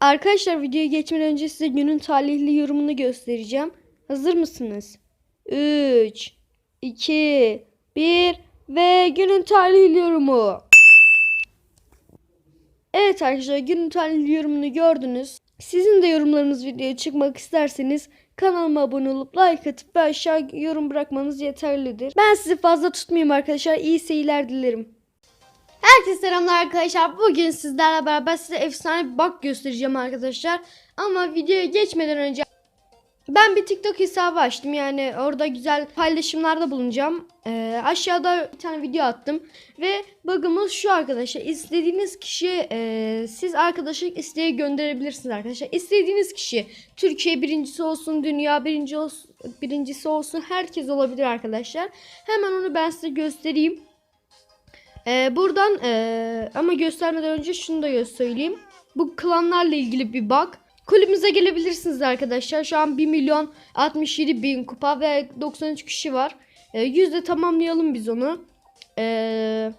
Arkadaşlar videoya geçmeden önce size günün talihli yorumunu göstereceğim. Hazır mısınız? 3, 2, 1 ve günün talihli yorumu. Evet arkadaşlar günün talihli yorumunu gördünüz. Sizin de yorumlarınız videoya çıkmak isterseniz kanalıma abone olup like atıp ve aşağı yorum bırakmanız yeterlidir. Ben sizi fazla tutmayayım arkadaşlar. İyi seyirler dilerim. Herkese selamlar arkadaşlar. Bugün sizlerle beraber size efsane bir bug göstereceğim arkadaşlar. Ama videoya geçmeden önce ben bir TikTok hesabı açtım. Yani orada güzel paylaşımlarda bulunacağım. Ee, aşağıda bir tane video attım. Ve bug'ımız şu arkadaşlar. İstediğiniz kişi e, siz arkadaşlık isteği gönderebilirsiniz arkadaşlar. İstediğiniz kişi Türkiye birincisi olsun, dünya birinci olsun, birincisi olsun. Herkes olabilir arkadaşlar. Hemen onu ben size göstereyim. Ee, buradan ee, ama göstermeden önce şunu da söyleyeyim. Bu klanlarla ilgili bir bug. Kulübümüze gelebilirsiniz arkadaşlar. Şu an 1 milyon 67 bin kupa ve 93 kişi var. Ee, yüzde tamamlayalım biz onu. Ee,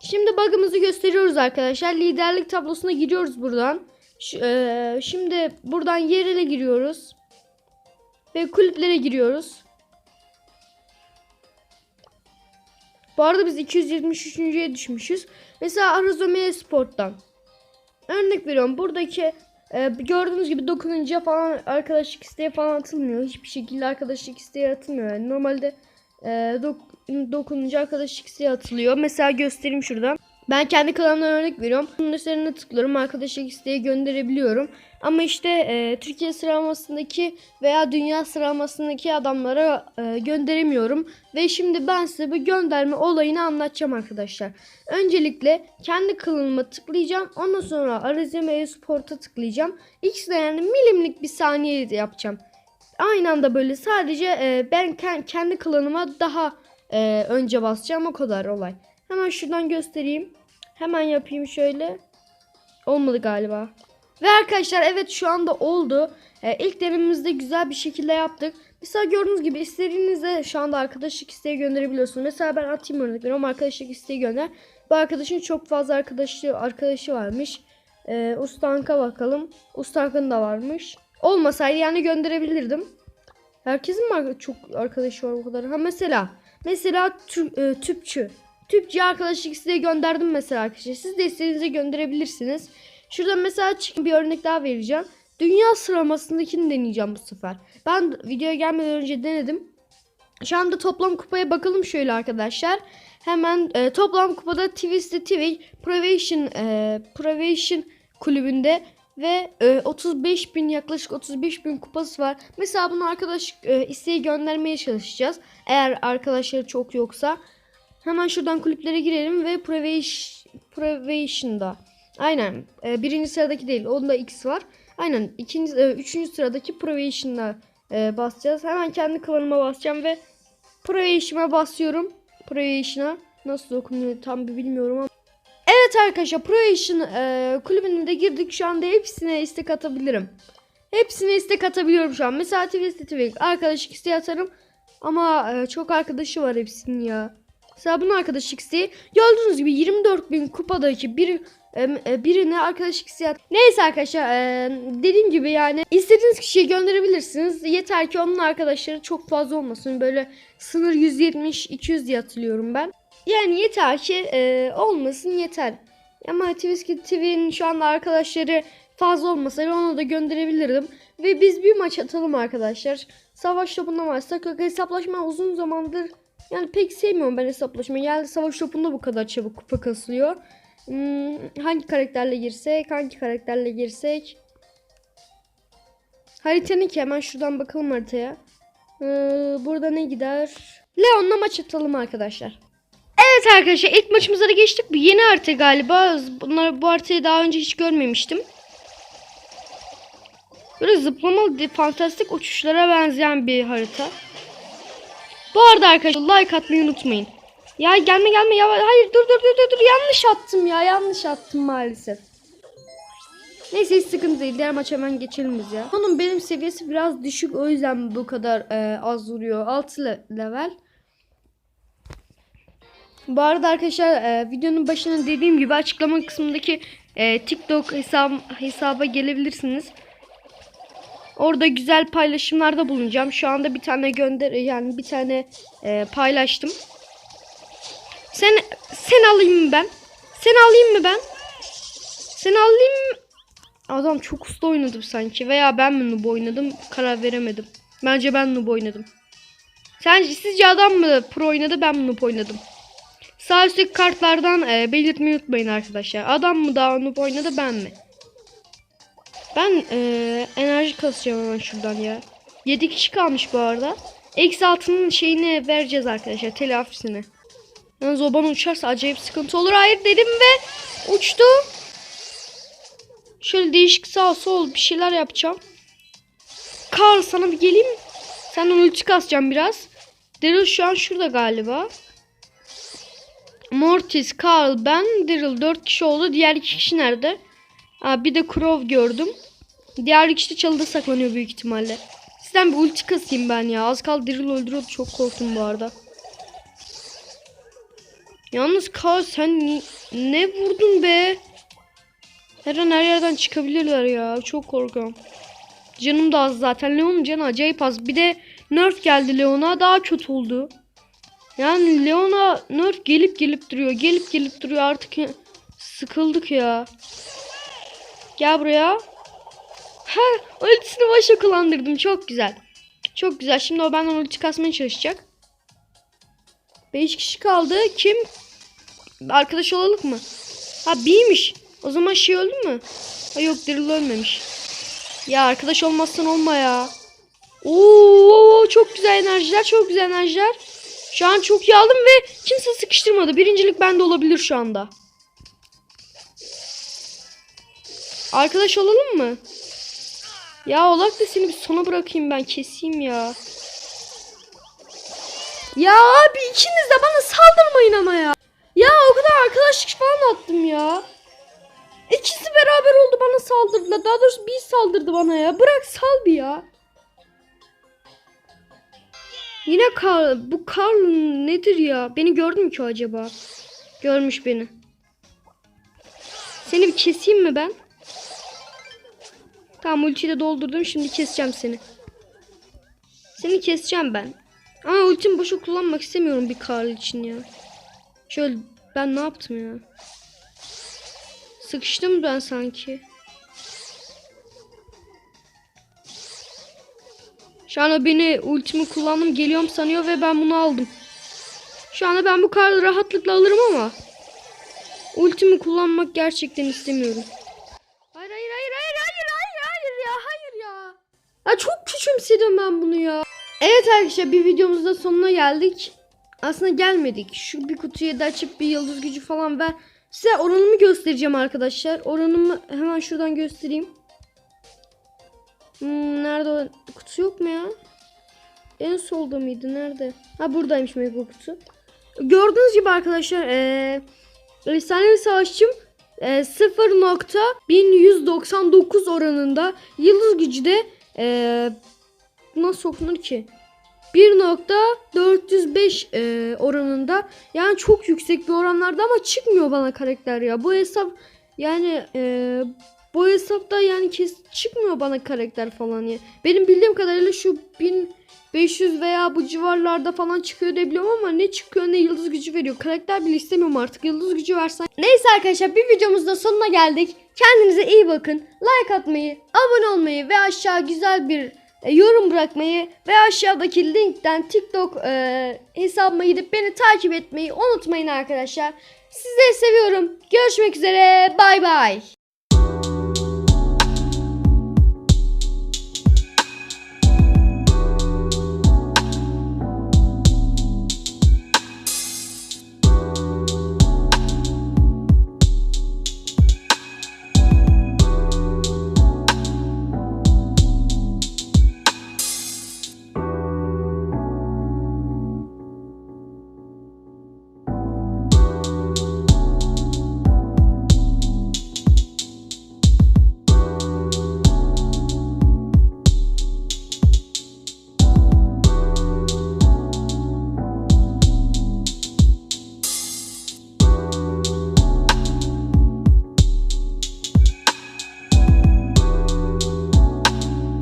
şimdi bug'ımızı gösteriyoruz arkadaşlar. Liderlik tablosuna giriyoruz buradan. Ş- ee, şimdi buradan yerine giriyoruz. Ve kulüplere giriyoruz. Bu arada biz 273.ye düşmüşüz. Mesela Arazome Sport'tan. Örnek veriyorum. Buradaki e, gördüğünüz gibi dokununca falan arkadaşlık isteği falan atılmıyor. Hiçbir şekilde arkadaşlık isteği atılmıyor. Yani normalde e, dok- dokununca arkadaşlık isteği atılıyor. Mesela göstereyim şuradan. Ben kendi kanalımdan örnek veriyorum. Bunun üzerine tıklıyorum. Arkadaşlık isteği gönderebiliyorum. Ama işte e, Türkiye sıralamasındaki veya dünya sıralamasındaki adamlara e, gönderemiyorum. Ve şimdi ben size bu gönderme olayını anlatacağım arkadaşlar. Öncelikle kendi kanalıma tıklayacağım. Ondan sonra Arazime Esport'a tıklayacağım. İkisine yani milimlik bir saniye yapacağım. Aynı anda böyle sadece e, ben ken- kendi klanıma daha e, önce basacağım o kadar olay. Hemen şuradan göstereyim. Hemen yapayım şöyle. Olmadı galiba. Ve arkadaşlar evet şu anda oldu. Ee, ilk denememizde güzel bir şekilde yaptık. Mesela gördüğünüz gibi istediğinizde şu anda arkadaşlık isteği gönderebiliyorsunuz. Mesela ben atayım örnek veriyorum arkadaşlık isteği gönder. Bu arkadaşın çok fazla arkadaşı arkadaşı varmış. Ee, Ustank'a bakalım. Ustank'ın da varmış. Olmasaydı yani gönderebilirdim. Herkesin mi çok arkadaşı var bu kadar? Ha mesela mesela tü- e, tüpçü. Tüpçü arkadaşlık isteği gönderdim mesela arkadaşlar. Siz de istediğinize gönderebilirsiniz. Şurada mesela çık- bir örnek daha vereceğim. Dünya sıralamasındakini deneyeceğim bu sefer. Ben videoya gelmeden önce denedim. Şu anda toplam kupaya bakalım şöyle arkadaşlar. Hemen e, toplam kupada Twisted TV Pravation e, Pravation kulübünde ve e, 35 bin yaklaşık 35 bin kupası var. Mesela bunu arkadaş e, isteği göndermeye çalışacağız. Eğer arkadaşları çok yoksa. Hemen şuradan kulüplere girelim ve Pravation, Pravation'da. Aynen. E, birinci sıradaki değil. Onda X var. Aynen. ikinci, e, üçüncü sıradaki Pravation'da e, basacağız. Hemen kendi klanıma basacağım ve Provation'a basıyorum. Provation'a nasıl okunuyor tam bir bilmiyorum ama. Evet arkadaşlar Proation e, kulübüne de girdik. Şu anda hepsine istek atabilirim. Hepsine istek atabiliyorum şu an. Mesela Twisted TV arkadaşlık isteği atarım. Ama e, çok arkadaşı var hepsinin ya. Bunun arkadaşlık isteği. Gördüğünüz gibi 24 bin kupadaki bir e, birine arkadaşlık isteği at- Neyse arkadaşlar e, dediğim gibi yani istediğiniz kişiye gönderebilirsiniz. Yeter ki onun arkadaşları çok fazla olmasın. Böyle sınır 170-200 diye hatırlıyorum ben. Yani yeter ki e, olmasın yeter. Ama Twisted TV'nin şu anda arkadaşları fazla olmasaydı onu da gönderebilirdim. Ve biz bir maç atalım arkadaşlar. Savaş topunda varsak yok hesaplaşma uzun zamandır yani pek sevmiyorum ben hesaplaşmayı. Yani savaş topunda bu kadar çabuk kupa kasılıyor. Hmm, hangi karakterle girsek? Hangi karakterle girsek? Haritanın ki hemen şuradan bakalım haritaya. Ee, burada ne gider? Leon'la maç atalım arkadaşlar. Evet arkadaşlar ilk maçımıza da geçtik. Bu yeni harita galiba. Bunlar bu haritayı daha önce hiç görmemiştim. Böyle zıplamalı fantastik uçuşlara benzeyen bir harita. Bu arada arkadaşlar like atmayı unutmayın. Ya gelme gelme ya hayır dur dur dur dur dur yanlış attım ya yanlış attım maalesef. Neyse hiç sıkıntı değil. Diğer maça hemen geçelim biz ya. Onun benim seviyesi biraz düşük o yüzden bu kadar e, az vuruyor. 6 le- level. Bu arada arkadaşlar e, videonun başında dediğim gibi açıklama kısmındaki e, TikTok hesab hesaba gelebilirsiniz. Orada güzel paylaşımlarda bulunacağım. Şu anda bir tane gönder yani bir tane e, paylaştım. Sen sen alayım mı ben? Sen alayım mı ben? Sen alayım mı? Adam çok usta oynadım sanki veya ben mi noob oynadım karar veremedim. Bence ben noob oynadım. Sence sizce adam mı pro oynadı ben mi noob oynadım? Sağ üstteki kartlardan e, belirtmeyi unutmayın arkadaşlar. Adam mı daha noob oynadı ben mi? Ben e, enerji kasacağım hemen şuradan ya. 7 kişi kalmış bu arada. Eksi altının şeyini vereceğiz arkadaşlar telafisini. Yalnız o bana uçarsa acayip sıkıntı olur. Hayır dedim ve uçtu. Şöyle değişik sağ sol bir şeyler yapacağım. Karl sana bir geleyim? Senden ulti kasacağım biraz. Daryl şu an şurada galiba. Mortis, Carl, ben, Daryl 4 kişi oldu. Diğer iki kişi nerede? Aa, bir de Crow gördüm. Diğer ikisi de çalıda saklanıyor büyük ihtimalle. Sizden bir ulti kasayım ben ya. Az kaldı Daryl öldürüyordu. Çok korktum bu arada. Yalnız Carl sen ni- ne vurdun be? Her an her yerden çıkabilirler ya. Çok korkuyorum. Canım da az zaten. Leon'un canı acayip az. Bir de nerf geldi Leon'a. Daha kötü oldu. Yani Leon'a nerf gelip gelip duruyor. Gelip gelip duruyor. Artık sıkıldık ya. Gel buraya. Ha, ultisini başa kullandırdım. Çok güzel. Çok güzel. Şimdi o benden ulti kasmaya çalışacak. 5 kişi kaldı. Kim? Arkadaş olalım mı? Ha B'ymiş. O zaman şey öldü mü? Ha yok Daryl ölmemiş. Ya arkadaş olmazsan olma ya. Oo çok güzel enerjiler, çok güzel enerjiler. Şu an çok iyi aldım ve kimse sıkıştırmadı. Birincilik bende olabilir şu anda. Arkadaş olalım mı? Ya olak da seni bir sona bırakayım ben keseyim ya. Ya abi ikiniz de bana saldırmayın ama ya. Ya o kadar arkadaşlık falan attım ya. İkisi beraber oldu bana saldırdılar. Daha doğrusu bir saldırdı bana ya. Bırak sal bir ya. Yine Karl. Bu Karl nedir ya? Beni gördü mü ki acaba? Görmüş beni. Seni bir keseyim mi ben? Tamam ultiyi de doldurdum. Şimdi keseceğim seni. Seni keseceğim ben. Ama ultimi boşa kullanmak istemiyorum bir Karl için ya. Şöyle ben ne yaptım ya? Sıkıştım ben sanki. Şu anda beni ultimi kullandım geliyorum sanıyor ve ben bunu aldım. Şu anda ben bu kartı rahatlıkla alırım ama ultimi kullanmak gerçekten istemiyorum. Hayır hayır hayır hayır hayır hayır hayır ya hayır ya. Ya çok küçümsedim ben bunu ya. Evet arkadaşlar bir videomuzda sonuna geldik. Aslında gelmedik. Şu bir kutuyu da açıp bir yıldız gücü falan ver. Size oranımı göstereceğim arkadaşlar. Oranımı hemen şuradan göstereyim. Hmm, nerede o kutu yok mu ya? En solda mıydı? Nerede? Ha buradaymış mega kutu. Gördüğünüz gibi arkadaşlar eee efsanevi savaşçım e, 0.1199 oranında yıldız gücü de eee nasıl okunur ki? 1.405 e, oranında yani çok yüksek bir oranlarda ama çıkmıyor bana karakter ya. Bu hesap yani e, bu hesapta yani kes çıkmıyor bana karakter falan ya. Benim bildiğim kadarıyla şu 1500 veya bu civarlarda falan çıkıyor diye biliyorum ama ne çıkıyor ne yıldız gücü veriyor. Karakter bile istemiyorum artık yıldız gücü versen. Neyse arkadaşlar bir videomuzda sonuna geldik. Kendinize iyi bakın. Like atmayı, abone olmayı ve aşağı güzel bir e, yorum bırakmayı ve aşağıdaki linkten TikTok e, hesabıma gidip beni takip etmeyi unutmayın arkadaşlar. Sizleri seviyorum. Görüşmek üzere. Bay bay.